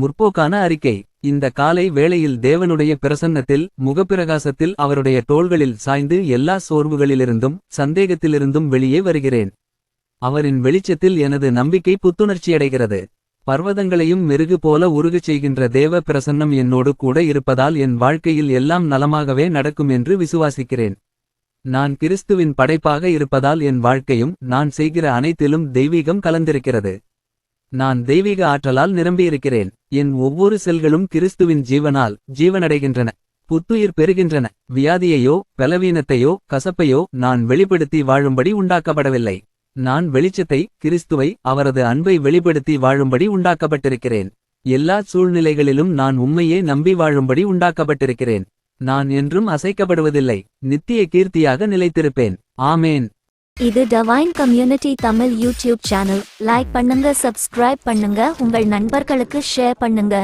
முற்போக்கான அறிக்கை. இந்த காலை வேளையில் தேவனுடைய பிரசன்னத்தில் முகப்பிரகாசத்தில் அவருடைய தோள்களில் சாய்ந்து எல்லா சோர்வுகளிலிருந்தும் சந்தேகத்திலிருந்தும் வெளியே வருகிறேன். அவரின் வெளிச்சத்தில் எனது நம்பிக்கை புத்துணர்ச்சியடைகிறது. பர்வதங்களையும் மெருகு போல உருகச் செய்கின்ற தேவ பிரசன்னம் என்னோடு கூட இருப்பதால் என் வாழ்க்கையில் எல்லாம் நலமாகவே நடக்கும் என்று விசுவாசிக்கிறேன். நான் கிறிஸ்துவின் படைப்பாக இருப்பதால் என் வாழ்க்கையும் நான் செய்கிற அனைத்திலும் தெய்வீகம் கலந்திருக்கிறது. நான் தெய்வீக ஆற்றலால் நிரம்பியிருக்கிறேன். என் ஒவ்வொரு செல்களும் கிறிஸ்துவின் ஜீவனால் ஜீவனடைகின்றன. புத்துயிர் பெறுகின்றன. வியாதியையோ பலவீனத்தையோ கசப்பையோ நான் வெளிப்படுத்தி வாழும்படி உண்டாக்கப்படவில்லை. நான் வெளிச்சத்தை கிறிஸ்துவை அவரது அன்பை வெளிப்படுத்தி வாழும்படி உண்டாக்கப்பட்டிருக்கிறேன். எல்லா சூழ்நிலைகளிலும் நான் உண்மையே நம்பி வாழும்படி உண்டாக்கப்பட்டிருக்கிறேன். நான் என்றும் அசைக்கப்படுவதில்லை. நித்திய கீர்த்தியாக நிலைத்திருப்பேன். ஆமேன். இது divine community Tamil YouTube channel like பண்ணுங்க சப்ஸ்கிரைப் பண்ணுங்க. உங்கள் நண்பர்களுக்கு ஷேர் பண்ணுங்க.